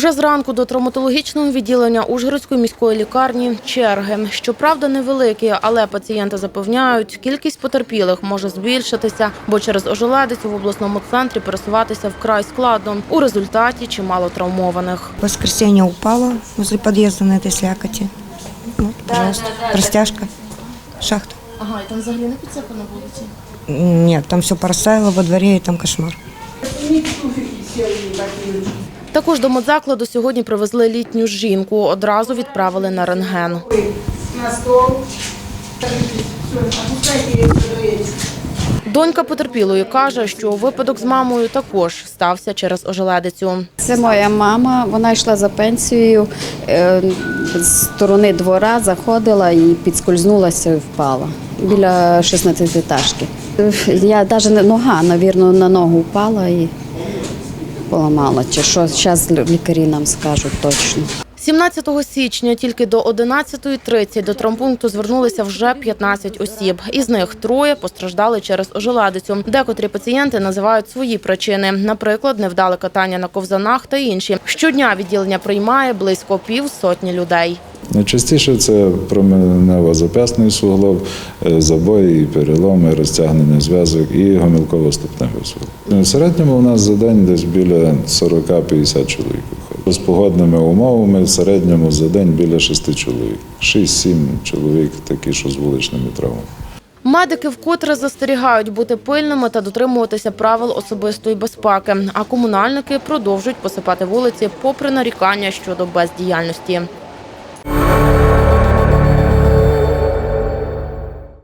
Уже зранку до травматологічного відділення Ужгородської міської лікарні черги. Щоправда, невеликі, але пацієнти запевняють, кількість потерпілих може збільшитися, бо через ожеледицю в обласному центрі пересуватися вкрай складно. У результаті чимало травмованих. В воскресенье упала возле подъезда на этой слякоти. Вот, пожалуйста, растяжка, шахта. Ага, і там взагалі не підсипано вулиці. Нет, там все порастаяло во дворе, и там кошмар. Також до медзакладу сьогодні привезли літню жінку. Одразу відправили на рентген. на. Донька потерпілої каже, що випадок з мамою також стався через ожеледицю. Це моя мама. Вона йшла за пенсією е, з сторони двора, заходила і підскользнулася і впала біля 16-етажки. Я навіть нога, навірно, на ногу впала і поламала. Чи що зараз лікарі нам скажуть точно. 17 січня тільки до 11.30 до травмпункту звернулися вже 15 осіб. Із них троє постраждали через ожеледицю. Декотрі пацієнти називають свої причини, наприклад, невдале катання на ковзанах та інші. Щодня відділення приймає близько півсотні людей. Найчастіше це променево-зап'ясний суглоб, е, забої, переломи, розтягнення зв'язок і гомілково-ступневий суглоб. В середньому у нас за день десь біля 40-50 чоловік. З погодними умовами в середньому за день біля шести чоловік. 6-7 чоловік такі, що з вуличними травмами. Медики вкотре застерігають бути пильними та дотримуватися правил особистої безпеки. А комунальники продовжують посипати вулиці попри нарікання щодо бездіяльності.